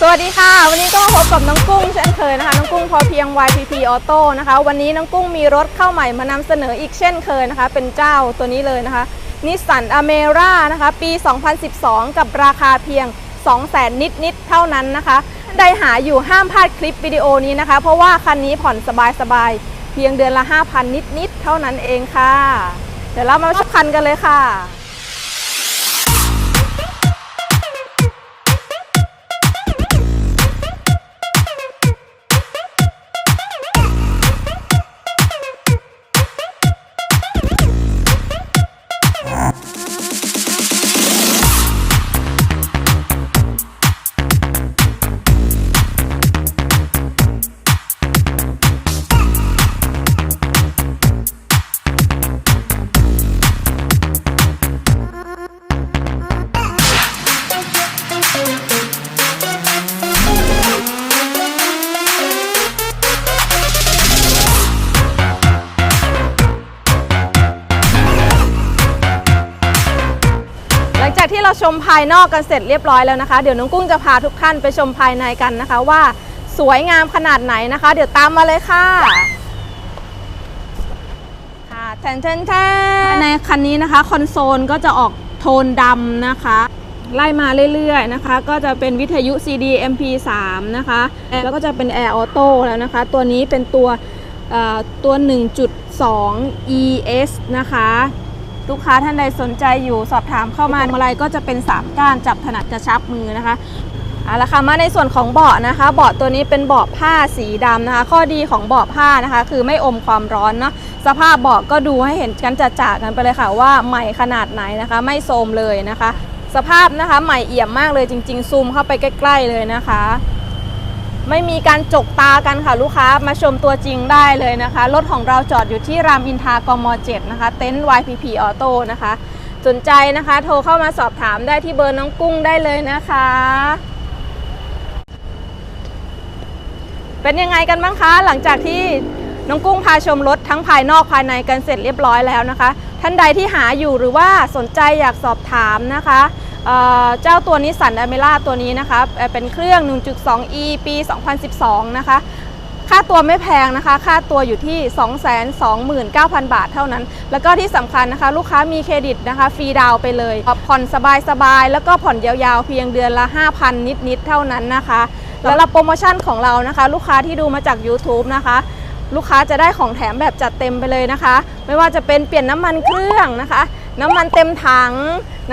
สวัสดีค่ะ วันนี้ก็มาพบกับน้องกุ้งเช่นเคยนะคะ น้องกุ้งพอเพียง YPP Auto นะคะ วันนี้น้องกุ้งมีรถเข้าใหม่มานำเสนออีกเช่นเคยนะคะ เป็นเจ้าตัวนี้เลยนะคะนิสสันอเมร่านะคะ ปี 2012 กับราคาเพียง 200,000 นิดนิดๆเท่านั้นนะคะท่านใดหาอยู่ห้ามพลาดคลิปวิดีโอนี้นะคะ เพราะว่าคันนี้ผ่อนสบายๆเพียงเดือนละ 5,000 นิดนิดๆเท่านั้นเองค่ะ เดี๋ยวเรามาชมคันกันเลยค่ะ จากที่เราชมภายนอกกันเสร็จเรียบร้อยแล้วนะคะ เดี๋ยวน้องกุ้งจะพาทุกท่านไปชมภายในกันนะคะว่าสวยงามขนาดไหนนะคะ เดี๋ยวตามมาเลยค่ะค่ะแทนแทนแทนในคันนี้นะคะคอนโซลก็จะออกโทนดำนะคะ ไล่มาเรื่อยๆนะคะ ก็จะเป็นวิทยุ CD MP3 นะคะ แล้วก็จะเป็น Air Auto แล้วนะคะ ตัวนี้เป็นตัวเอ่อตัว 1.2 ES นะคะ ลูกค้าท่านใดสนใจอยู่สอบถามเข้ามาอะไรก็จะเป็น3ก้านจับถนัดกระชับมือนะคะเอาละค่ะมาในส่วนของเบาะนะคะ เบาะตัวนี้เป็นเบาะผ้าสีดำนะคะ ข้อดีของเบาะผ้านะคะ คือไม่อมความร้อนเนาะสภาพเบาะก็ดูให้เห็นกันจัดๆกันไปเลยค่ะว่าใหม่ขนาดไหนนะคะ ไม่โทรมเลยนะคะ สภาพนะคะใหม่เอี่ยมมากเลยจริง ๆ ซูมเข้าไปใกล้ ๆเลยนะคะ ไม่มีการจกตากันค่ะลูกค้ามาชมตัวจริงได้เลยนะคะ รถของเราจอดอยู่ที่รามอินทากม7นะคะ เต็นท์ YPP Auto นะคะ สนใจนะคะ โทรเข้ามาสอบถามได้ที่เบอร์น้องกุ้งได้เลยนะคะ เป็นยังไงกันบ้างคะ หลังจากที่น้องกุ้งพาชมรถทั้งภายนอกภายในกันเสร็จเรียบร้อยแล้วนะคะ ท่านใดที่หาอยู่หรือว่าสนใจอยากสอบถามนะคะ เจ้าตัวนิสสันอเมร่าตัวนี้นะคะเป็นเครื่อง 1.2e ปี 2012 นะคะ ค่าตัวไม่แพงนะคะ ค่าตัวอยู่ที่ 229,000 บาทเท่านั้น แล้วก็ที่สำคัญนะคะ ลูกค้ามีเครดิตนะคะ ฟรีดาวไปเลย ผ่อนสบายๆ แล้วก็ผ่อนยาวๆ เพียงเดือนละ 5,000 นิดๆ เท่านั้นนะคะแล้วโปรโมชั่นของเรานะคะ ลูกค้าที่ดูมาจาก YouTube นะคะลูกค้าจะได้ของแถมแบบจัดเต็มไปเลยนะคะ ไม่ว่าจะเป็นเปลี่ยนน้ำมันเครื่องนะคะ น้ำมันเต็มถัง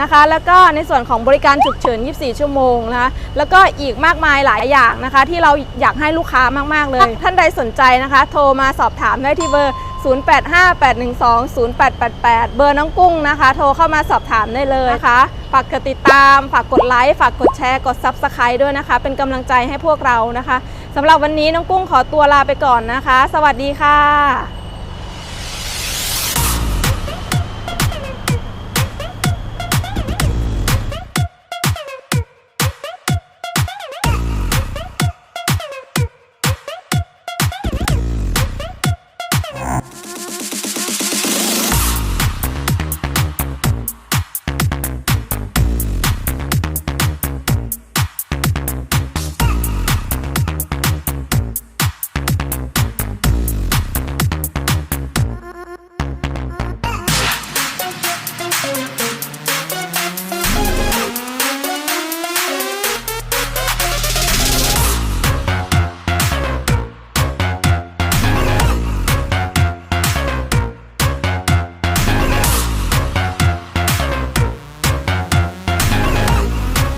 นะคะ แล้วก็ในส่วนของบริการฉุกเฉิน 24 ชั่วโมงนะคะ แล้วก็อีกมากมายหลายอย่างนะคะ ที่เราอยากให้ลูกค้ามาก ๆ เลย ท่านใดสนใจนะคะ โทรมาสอบถามได้ที่เบอร์ 0858120888 เบอร์น้องกุ้งนะคะ โทรเข้ามาสอบถามได้เลยนะคะ ฝากกดติดตาม ฝากกดไลค์ ฝากกดแชร์ กด Subscribe ด้วยนะคะ เป็นกำลังใจให้พวกเรานะคะสำหรับวันนี้น้องกุ้งขอตัวลาไปก่อนนะคะ สวัสดีค่ะ